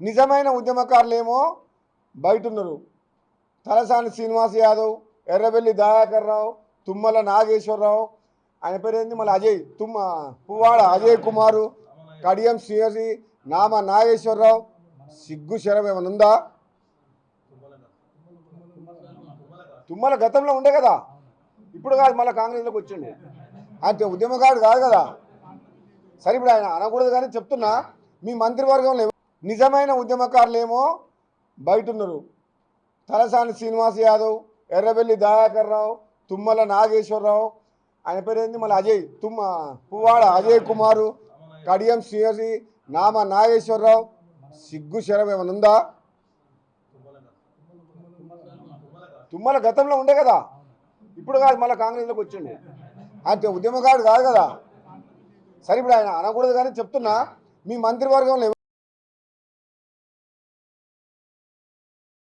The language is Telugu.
నిజమైన ఉద్యమకారులేమో బయట ఉన్నారు తలసాని శ్రీనివాస్ యాదవ్ ఎర్రబెల్లి దయాకర్ రావు తుమ్మల నాగేశ్వరరావు ఆయన పేరు ఏంది మళ్ళీ అజయ్ తుమ్మ పువ్వాడ అజయ్ కుమారు కడియం శ్రీహరి నామ నాగేశ్వరరావు సిగ్గు శరం ఏమైనా ఉందా? తుమ్మల గతంలో ఉండే కదా. ఇప్పుడు కాదు మళ్ళీ కాంగ్రెస్లోకి వచ్చిండు. అంటే ఉద్యమకారుడు కాదు కదా. సరే ఇప్పుడు ఆయన అనకూడదు కానీ చెప్తున్నా మీ మంత్రివర్గంలో నిజమైన ఉద్యమకారులేమో బయట ఉన్నారు తలసాని శ్రీనివాస్ యాదవ్ ఎర్రబెల్లి దయాకర్ రావు తుమ్మల నాగేశ్వరరావు ఆయన పేరు ఏంది మళ్ళీ అజయ్ తుమ్మ పువ్వాడ అజయ్ కుమారు కడియం శ్రీహరి నామ నాగేశ్వరరావు సిగ్గు శరం ఏమైనా ఉందా? తుమ్మల గతంలో ఉండే కదా. ఇప్పుడు కాదు మళ్ళీ కాంగ్రెస్లోకి వచ్చిండు. అంటే ఉద్యమకారుడు కాదు కదా. సరే ఇప్పుడు ఆయన అనకూడదు కానీ చెప్తున్నా మీ మంత్రివర్గంలో